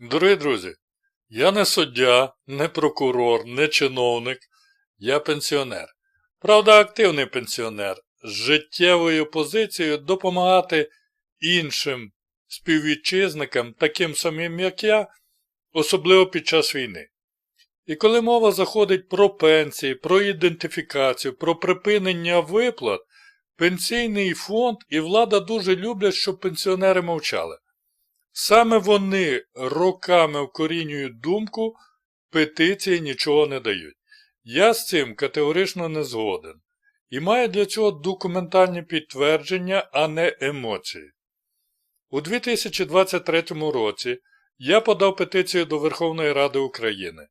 Дорогі друзі, я не суддя, не прокурор, не чиновник, я пенсіонер. Правда, активний пенсіонер з життєвою позицією допомагати іншим співвітчизникам, таким самим, як я, особливо під час війни. І коли мова заходить про пенсії, про ідентифікацію, про припинення виплат, пенсійний фонд і влада дуже люблять, щоб пенсіонери мовчали. Саме вони роками вкорінюють думку, петиції нічого не дають. Я з цим категорично не згоден. І маю для цього документальні підтвердження, а не емоції. У 2023 році я подав петицію до Верховної Ради України.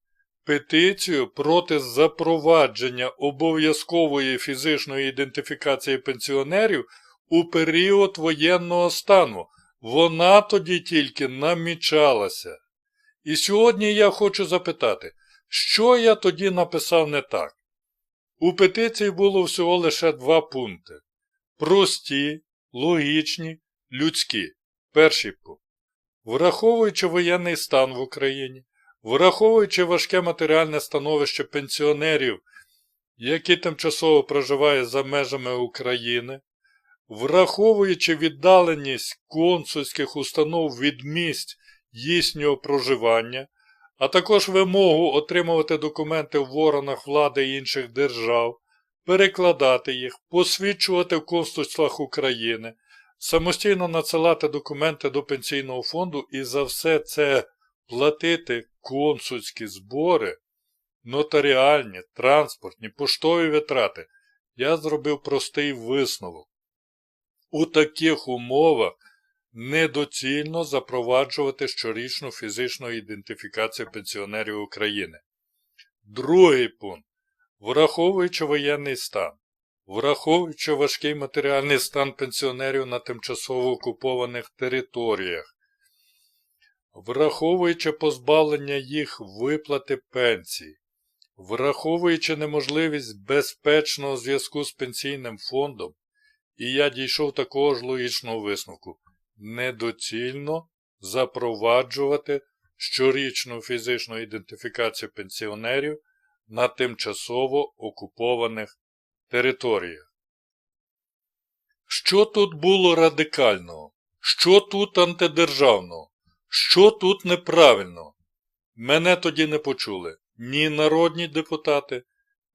Петицію проти запровадження обов'язкової фізичної ідентифікації пенсіонерів у період воєнного стану. Вона тоді тільки намічалася. І сьогодні я хочу запитати, що я тоді написав не так? У петиції було всього лише два пункти: прості, логічні, людські. Перший пункт. Враховуючи воєнний стан в Україні, враховуючи важке матеріальне становище пенсіонерів, які тимчасово проживають за межами України, враховуючи віддаленість консульських установ від місць їхнього проживання, а також вимогу отримувати документи в органах влади інших держав, перекладати їх, посвідчувати в консульствах України, самостійно надсилати документи до пенсійного фонду і за все це платити консульські збори, нотаріальні, транспортні, поштові витрати, я зробив простий висновок. У таких умовах недоцільно запроваджувати щорічну фізичну ідентифікацію пенсіонерів України. Другий пункт. Враховуючи воєнний стан, враховуючи важкий матеріальний стан пенсіонерів на тимчасово окупованих територіях, враховуючи позбавлення їх виплати пенсій, враховуючи неможливість безпечного зв'язку з пенсійним фондом, і я дійшов такого ж логічного висновку. Недоцільно запроваджувати щорічну фізичну ідентифікацію пенсіонерів на тимчасово окупованих територіях. Що тут було радикального? Що тут антидержавного? Що тут неправильного? Мене тоді не почули ні народні депутати,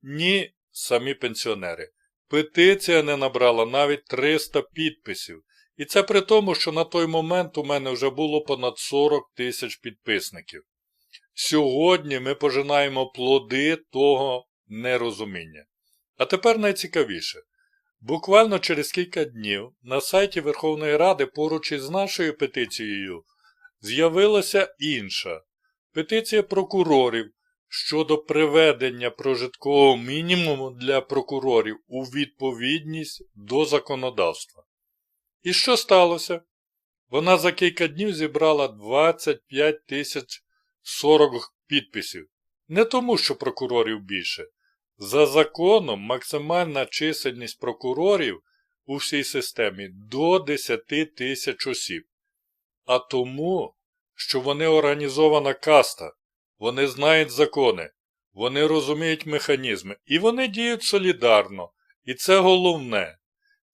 ні самі пенсіонери. Петиція не набрала навіть 300 підписів. І це при тому, що на той момент у мене вже було понад 40 тисяч підписників. Сьогодні ми пожинаємо плоди того нерозуміння. А тепер найцікавіше. Буквально через кілька днів на сайті Верховної Ради поруч із нашою петицією з'явилася інша петиція прокурорів щодо приведення прожиткового мінімуму для прокурорів у відповідність до законодавства. І що сталося? Вона за кілька днів зібрала 25 тисяч 40 підписів. Не тому, що прокурорів більше. За законом максимальна чисельність прокурорів у всій системі до 10 тисяч осіб. А тому, що вони організована каста, вони знають закони, вони розуміють механізми і вони діють солідарно. І це головне.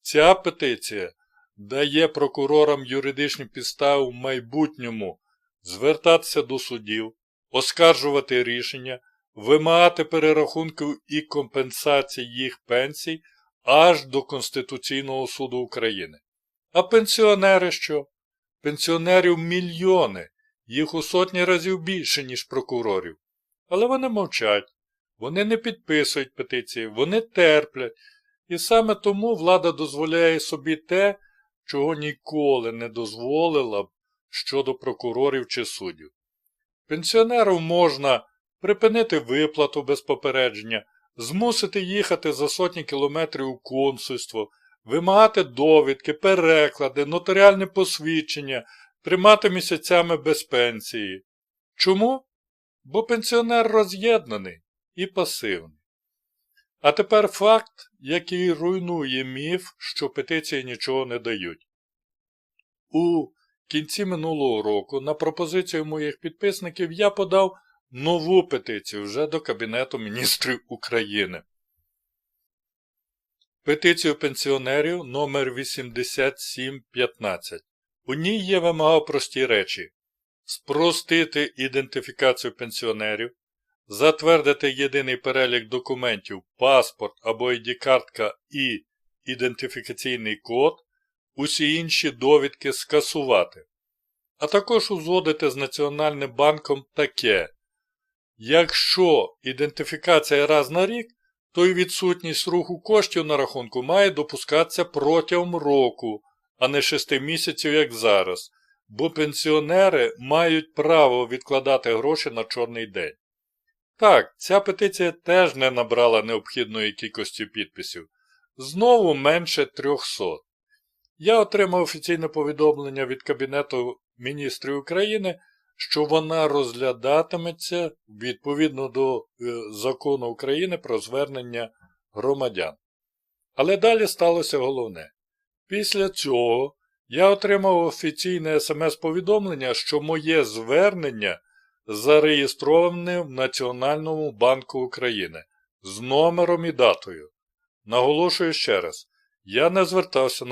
Ця петиція дає прокурорам юридичні підстави в майбутньому звертатися до судів, оскаржувати рішення, вимагати перерахунків і компенсацій їх пенсій аж до Конституційного суду України. А пенсіонери що? Пенсіонерів мільйони, їх у сотні разів більше, ніж прокурорів. Але вони мовчать, вони не підписують петиції, вони терплять. І саме тому влада дозволяє собі те, чого ніколи не дозволила б щодо прокурорів чи суддів. Пенсіонеру можна припинити виплату без попередження, змусити їхати за сотні кілометрів у консульство, вимагати довідки, переклади, нотаріальне посвідчення, тримати місяцями без пенсії. Чому? Бо пенсіонер роз'єднаний і пасивний. А тепер факт, який руйнує міф, що петиції нічого не дають. У кінці минулого року на пропозицію моїх підписників я подав нову петицію вже до Кабінету міністрів України. Петицію пенсіонерів номер 8715. У ній я вимагав прості речі: спростити ідентифікацію пенсіонерів, затвердити єдиний перелік документів паспорт або ID-картка і ідентифікаційний код, усі інші довідки скасувати, а також узгодити з Національним банком таке. Якщо ідентифікація раз на рік, то й відсутність руху коштів на рахунку має допускатися протягом року, а не 6 місяців, як зараз, бо пенсіонери мають право відкладати гроші на чорний день. Так, ця петиція теж не набрала необхідної кількості підписів. Знову менше 300. Я отримав офіційне повідомлення від Кабінету міністрів України, що вона розглядатиметься відповідно до е, закону України про звернення громадян. Але далі сталося головне. Після цього я отримав офіційне смс-повідомлення, що моє звернення зареєстроване в Національному банку України з номером і датою. Наголошую ще раз, я не звертався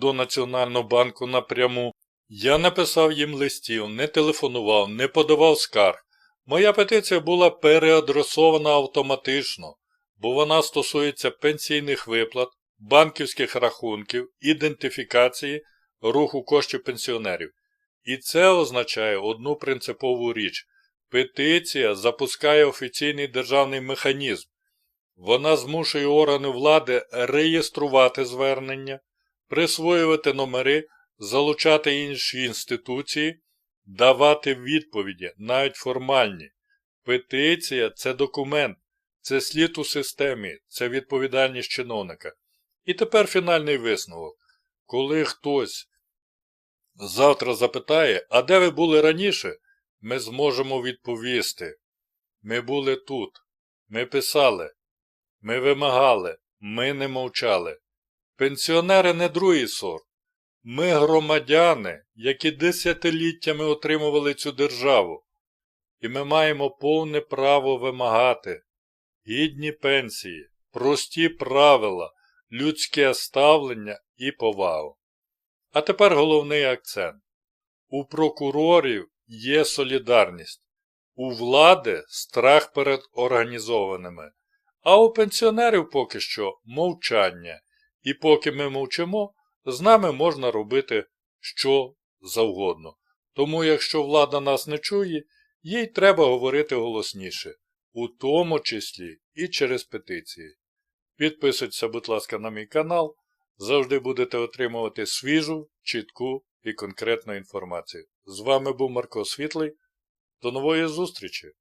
до Національного банку напряму, я не писав їм листів, не телефонував, не подавав скарг. Моя петиція була переадресована автоматично, бо вона стосується пенсійних виплат, банківських рахунків, ідентифікації, руху коштів пенсіонерів. І це означає одну принципову річ. Петиція запускає офіційний державний механізм. Вона змушує органи влади реєструвати звернення, присвоювати номери, залучати інші інституції, давати відповіді, навіть формальні. Петиція це документ, це слід у системі, це відповідальність чиновника. І тепер фінальний висновок. Коли хтось завтра запитає, а де ви були раніше, ми зможемо відповісти. Ми були тут, ми писали, ми вимагали, ми не мовчали. Пенсіонери не другий сорт. Ми громадяни, які десятиліттями отримували цю державу, і ми маємо повне право вимагати гідні пенсії, прості правила, людське ставлення і повагу. А тепер головний акцент. У прокурорів є солідарність, у влади страх перед організованими, а у пенсіонерів поки що мовчання, і поки ми мовчимо, з нами можна робити що завгодно. Тому, якщо влада нас не чує, їй треба говорити голосніше, у тому числі і через петиції. Підписуйтеся, будь ласка, на мій канал, завжди будете отримувати свіжу, чітку і конкретну інформацію. З вами був Марко Світлий. До нової зустрічі!